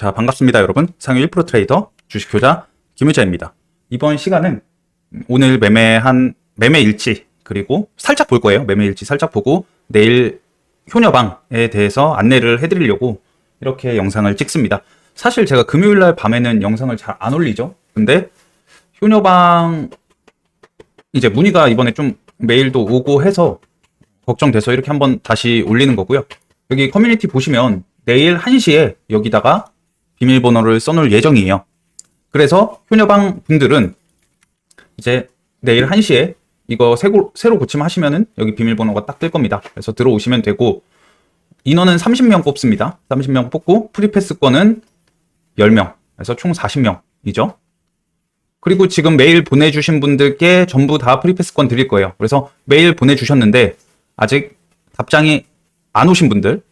자, 반갑습니다, 여러분. 상위 1% 트레이더 주식 효자 김유자입니다. 이번 시간은 오늘 매매한 매매 일치 그리고 살짝 볼 거예요. 매매 일치 살짝 보고 내일 효녀방에 대해서 안내를 해드리려고 이렇게 영상을 찍습니다. 사실 제가 금요일 날 밤에는 영상을 잘 안 올리죠. 근데 효녀방 이제 문의가 이번에 좀 메일도 오고 해서 걱정돼서 이렇게 한번 다시 올리는 거고요. 여기 커뮤니티 보시면 내일 1시에 여기다가 비밀번호를 써놓을 예정이에요. 그래서 효녀방 분들은 이제 내일 1시에 이거 새로, 새로 고침하시면은 여기 비밀번호가 딱 뜰 겁니다. 그래서 들어오시면 되고 인원은 30명 뽑습니다. 30명 뽑고 프리패스권은 10명. 그래서 총 40명이죠. 그리고 지금 메일 보내주신 분들께 전부 다 프리패스권 드릴 거예요. 그래서 메일 보내주셨는데 아직 답장이 안 오신 분들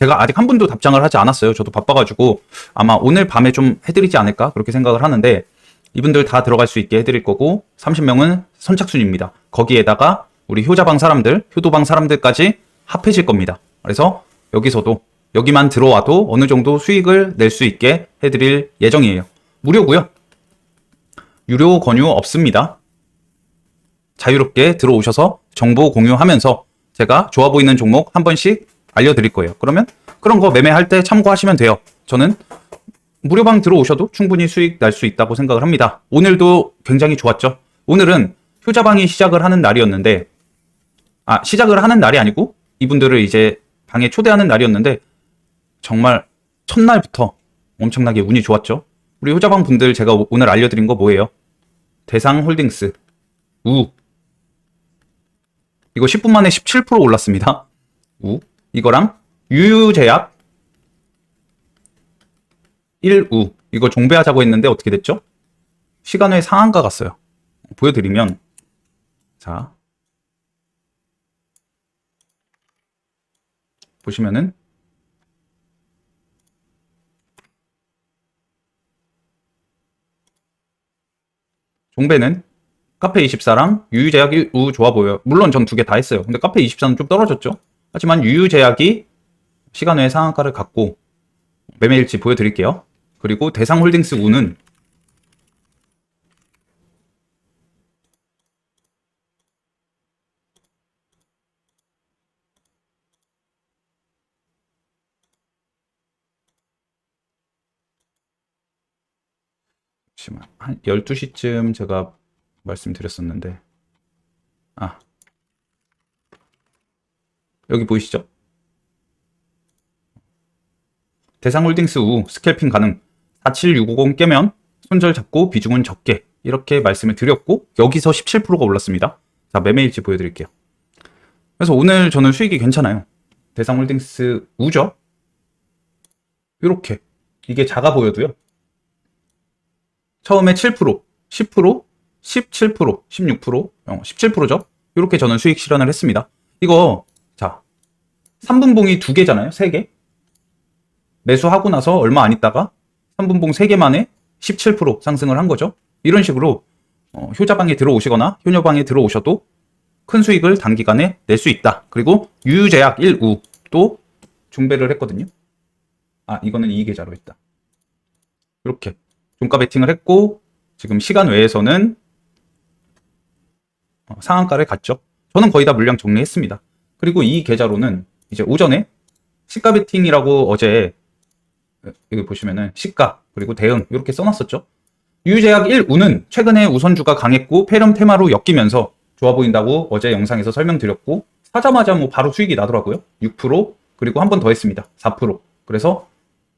제가 아직 한 분도 답장을 하지 않았어요. 저도 바빠가지고 아마 오늘 밤에 좀 해드리지 않을까 그렇게 생각을 하는데 이분들 다 들어갈 수 있게 해드릴 거고 30명은 선착순입니다. 거기에다가 우리 효자방 사람들, 효도방 사람들까지 합해질 겁니다. 그래서 여기서도 여기만 들어와도 어느 정도 수익을 낼 수 있게 해드릴 예정이에요. 무료고요. 유료 권유 없습니다. 자유롭게 들어오셔서 정보 공유하면서 제가 좋아 보이는 종목 한 번씩 알려드릴 거예요. 그러면 그런 거 매매할 때 참고하시면 돼요. 저는 무료방 들어오셔도 충분히 수익 날 수 있다고 생각을 합니다. 오늘도 굉장히 좋았죠. 오늘은 효자방이 시작을 하는 날이었는데, 아, 시작을 하는 날이 아니고, 이분들을 이제 방에 초대하는 날이었는데, 정말 첫날부터 엄청나게 운이 좋았죠. 우리 효자방 분들 제가 오- 오늘 알려드린 거 뭐예요? 대상홀딩스, 우. 이거 10분 만에 17% 올랐습니다. 우. 이거랑 유유제약 1우. 이거 종배하자고 했는데 어떻게 됐죠? 시간 외 상한가 갔어요. 보여드리면, 자. 보시면은, 종배는 카페 24랑 유유제약이 우 좋아 보여요. 물론 전 두 개 다 했어요. 근데 카페 24는 좀 떨어졌죠. 하지만 유유제약이 시간 외 상한가를 갖고 매매일치 보여드릴게요. 그리고 대상홀딩스 우는 한 12시쯤 제가 말씀드렸었는데 아 여기 보이시죠? 대상홀딩스 우 스캘핑 가능 47650 깨면 손절 잡고 비중은 적게 이렇게 말씀을 드렸고 여기서 17%가 올랐습니다. 자 매매일지 보여드릴게요. 그래서 오늘 저는 수익이 괜찮아요. 대상홀딩스 우죠? 이렇게 이게 작아 보여도요. 처음에 7%, 10%, 17%, 16%, 어, 17%죠? 이렇게 저는 수익 실현을 했습니다. 이거 자 3분봉이 두 개잖아요. 세 개. 매수하고 나서 얼마 안 있다가 3분봉 3개 만에 17% 상승을 한 거죠. 이런 식으로 어, 효자방에 들어오시거나 효녀방에 들어오셔도 큰 수익을 단기간에 낼 수 있다. 그리고 유유제약 1우도 중배를 했거든요. 아 이거는 이 계좌로 했다. 이렇게 종가 베팅을 했고 지금 시간 외에서는 어, 상한가를 갔죠. 저는 거의 다 물량 정리했습니다. 그리고 이 계좌로는 이제 오전에 시가 베팅이라고 어제 여기 보시면은 시가 그리고 대응 이렇게 써놨었죠. 유유제약 1우는 최근에 우선주가 강했고 페럼 테마로 엮이면서 좋아 보인다고 어제 영상에서 설명드렸고 사자마자 뭐 바로 수익이 나더라고요. 6% 그리고 한 번 더 했습니다. 4% 그래서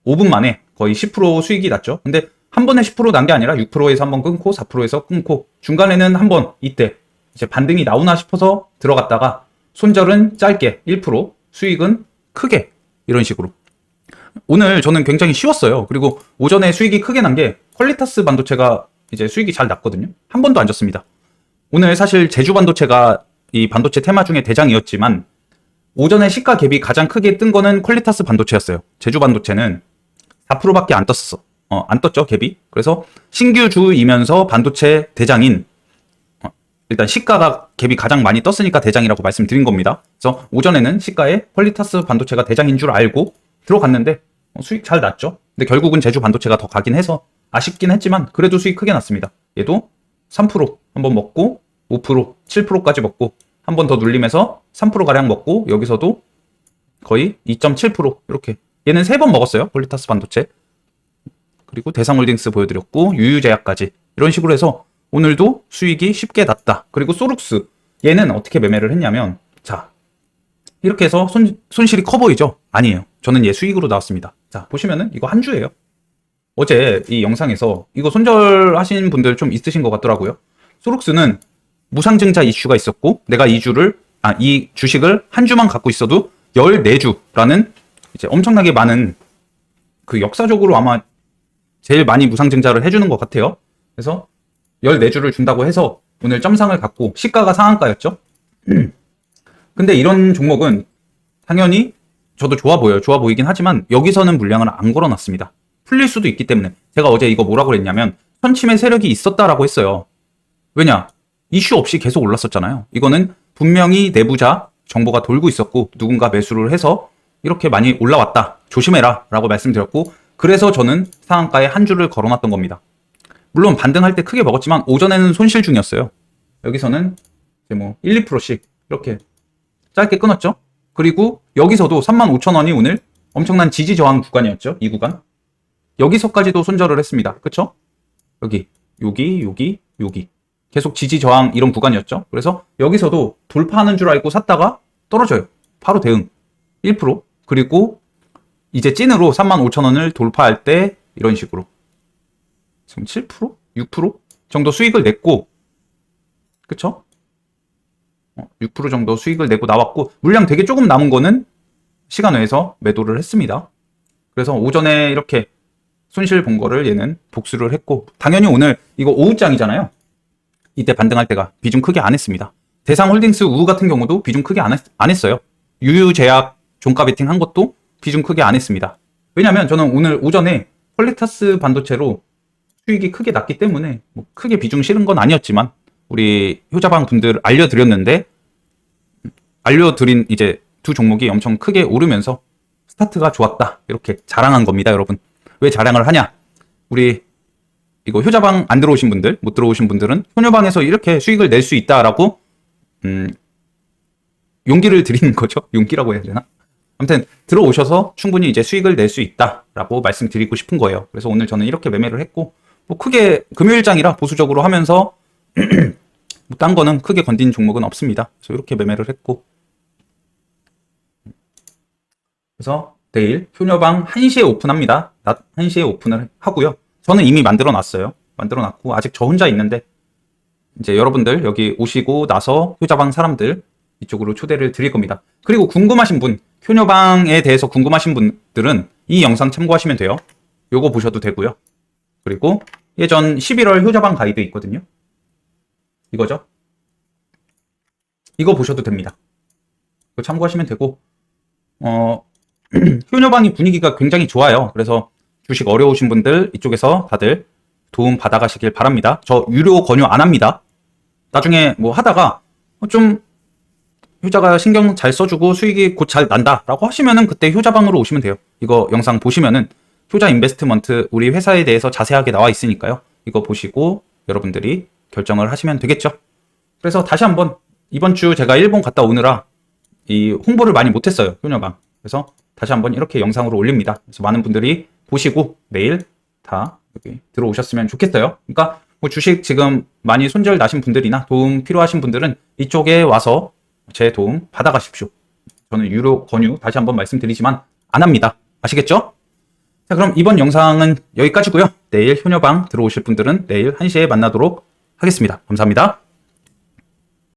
5분 만에 거의 10% 수익이 났죠. 근데 한 번에 10%난 게 아니라 6%에서 한 번 끊고 4%에서 끊고 중간에는 한 번 이때 이제 반등이 나오나 싶어서 들어갔다가 손절은 짧게 1% 수익은 크게 이런 식으로 오늘 저는 굉장히 쉬웠어요. 그리고 오전에 수익이 크게 난 게 퀄리타스 반도체가 이제 수익이 잘 났거든요. 한 번도 안 졌습니다. 오늘 사실 제주 반도체가 이 반도체 테마 중에 대장이었지만 오전에 시가 갭이 가장 크게 뜬 거는 퀄리타스 반도체였어요. 제주 반도체는 4%밖에 안 떴어. 어, 안 떴죠, 갭이. 그래서 신규 주이면서 반도체 대장인 어, 일단 시가가 갭이 가장 많이 떴으니까 대장이라고 말씀드린 겁니다. 그래서 오전에는 시가에 퀄리타스 반도체가 대장인 줄 알고 들어갔는데 어, 수익 잘 났죠. 근데 결국은 제주 반도체가 더 가긴 해서 아쉽긴 했지만 그래도 수익 크게 났습니다. 얘도 3% 한번 먹고 5% 7%까지 먹고 한 번 더 눌리면서 3% 가량 먹고 여기서도 거의 2.7% 이렇게 얘는 세 번 먹었어요. 폴리타스 반도체. 그리고 대상홀딩스 보여드렸고 유유제약까지 이런 식으로 해서 오늘도 수익이 쉽게 났다. 그리고 소룩스 얘는 어떻게 매매를 했냐면 자 이렇게 해서 손, 손실이 커 보이죠? 아니에요. 저는 얘 수익으로 나왔습니다. 자 보시면은 이거 한 주예요. 어제 이 영상에서 이거 손절하신 분들 좀 있으신 것 같더라고요. 소룩스는 무상증자 이슈가 있었고 내가 이 주를 아 이 주식을 한 주만 갖고 있어도 14주라는 이제 엄청나게 많은 그 역사적으로 아마 제일 많이 무상증자를 해주는 것 같아요. 그래서 14주를 준다고 해서 오늘 점상을 갖고 시가가 상한가였죠. 근데 이런 종목은 당연히 저도 좋아 보여요. 좋아 보이긴 하지만 여기서는 물량을 안 걸어놨습니다. 풀릴 수도 있기 때문에 제가 어제 이거 뭐라고 그랬냐면 선침의 세력이 있었다라고 했어요. 왜냐? 이슈 없이 계속 올랐었잖아요. 이거는 분명히 내부자 정보가 돌고 있었고 누군가 매수를 해서 이렇게 많이 올라왔다. 조심해라. 라고 말씀드렸고 그래서 저는 상한가에 한 줄을 걸어놨던 겁니다. 물론 반등할 때 크게 먹었지만 오전에는 손실 중이었어요. 여기서는 이제 뭐 1, 2%씩 이렇게 짧게 끊었죠. 그리고 여기서도 35,000원이 오늘 엄청난 지지 저항 구간이었죠. 이 구간. 여기서까지도 손절을 했습니다. 그쵸? 여기, 여기, 여기, 여기. 계속 지지 저항 이런 구간이었죠. 그래서 여기서도 돌파하는 줄 알고 샀다가 떨어져요. 바로 대응. 1%. 그리고 이제 찐으로 35,000원을 돌파할 때 이런 식으로 지금 7%? 6% 정도 수익을 냈고 그쵸? 어, 6% 정도 수익을 내고 나왔고 물량 되게 조금 남은 거는 시간 외에서 매도를 했습니다. 그래서 오전에 이렇게 손실 본 거를 얘는 복수를 했고 당연히 오늘 이거 오후장이잖아요. 이때 반등할 때가 비중 크게 안 했습니다. 대상홀딩스 우우 같은 경우도 비중 크게 안, 했, 안 했어요. 유유제약 종가 베팅 한 것도 비중 크게 안 했습니다. 왜냐면 저는 오늘 오전에 퀄리타스 반도체로 수익이 크게 났기 때문에 뭐 크게 비중 실은 건 아니었지만 우리 효자방 분들 알려드렸는데 알려드린 이제 두 종목이 엄청 크게 오르면서 스타트가 좋았다. 이렇게 자랑한 겁니다 여러분. 왜 자랑을 하냐? 우리 이거 효자방 안 들어오신 분들 못 들어오신 분들은 효녀방에서 이렇게 수익을 낼 수 있다라고 음 용기를 드리는 거죠. 용기라고 해야 되나? 아무튼 들어오셔서 충분히 이제 수익을 낼 수 있다라고 말씀드리고 싶은 거예요. 그래서 오늘 저는 이렇게 매매를 했고 뭐 크게 금요일장이라 보수적으로 하면서 뭐 딴 거는 크게 건진 종목은 없습니다. 그래서 이렇게 매매를 했고 그래서 내일 효녀방 1시에 오픈합니다. 낮 1시에 오픈을 하고요. 저는 이미 만들어 놨어요. 만들어 놨고 아직 저 혼자 있는데 이제 여러분들 여기 오시고 나서 효자방 사람들 이쪽으로 초대를 드릴 겁니다. 그리고 궁금하신 분, 효녀방에 대해서 궁금하신 분들은 이 영상 참고하시면 돼요. 요거 보셔도 되고요. 그리고 예전 11월 효자방 가이드 있거든요. 이거죠. 이거 보셔도 됩니다. 참고하시면 되고, 어, 효녀방이 분위기가 굉장히 좋아요. 그래서 주식 어려우신 분들 이쪽에서 다들 도움 받아가시길 바랍니다. 저 유료 권유 안 합니다. 나중에 뭐 하다가 좀 효자가 신경 잘 써주고 수익이 곧 잘 난다라고 하시면은 그때 효자방으로 오시면 돼요. 이거 영상 보시면은 효자 인베스트먼트 우리 회사에 대해서 자세하게 나와 있으니까요. 이거 보시고 여러분들이 결정을 하시면 되겠죠. 그래서 다시 한번 이번 주 제가 일본 갔다 오느라 이 홍보를 많이 못했어요. 효녀방. 그래서 다시 한번 이렇게 영상으로 올립니다. 그래서 많은 분들이 보시고 내일 다 여기 들어오셨으면 좋겠어요. 그러니까 뭐 주식 지금 많이 손절 나신 분들이나 도움 필요하신 분들은 이쪽에 와서 제 도움 받아가십시오. 저는 유료 권유 다시 한번 말씀드리지만 안 합니다. 아시겠죠? 자, 그럼 이번 영상은 여기까지고요. 내일 효녀방 들어오실 분들은 내일 1시에 만나도록 하겠습니다. 감사합니다.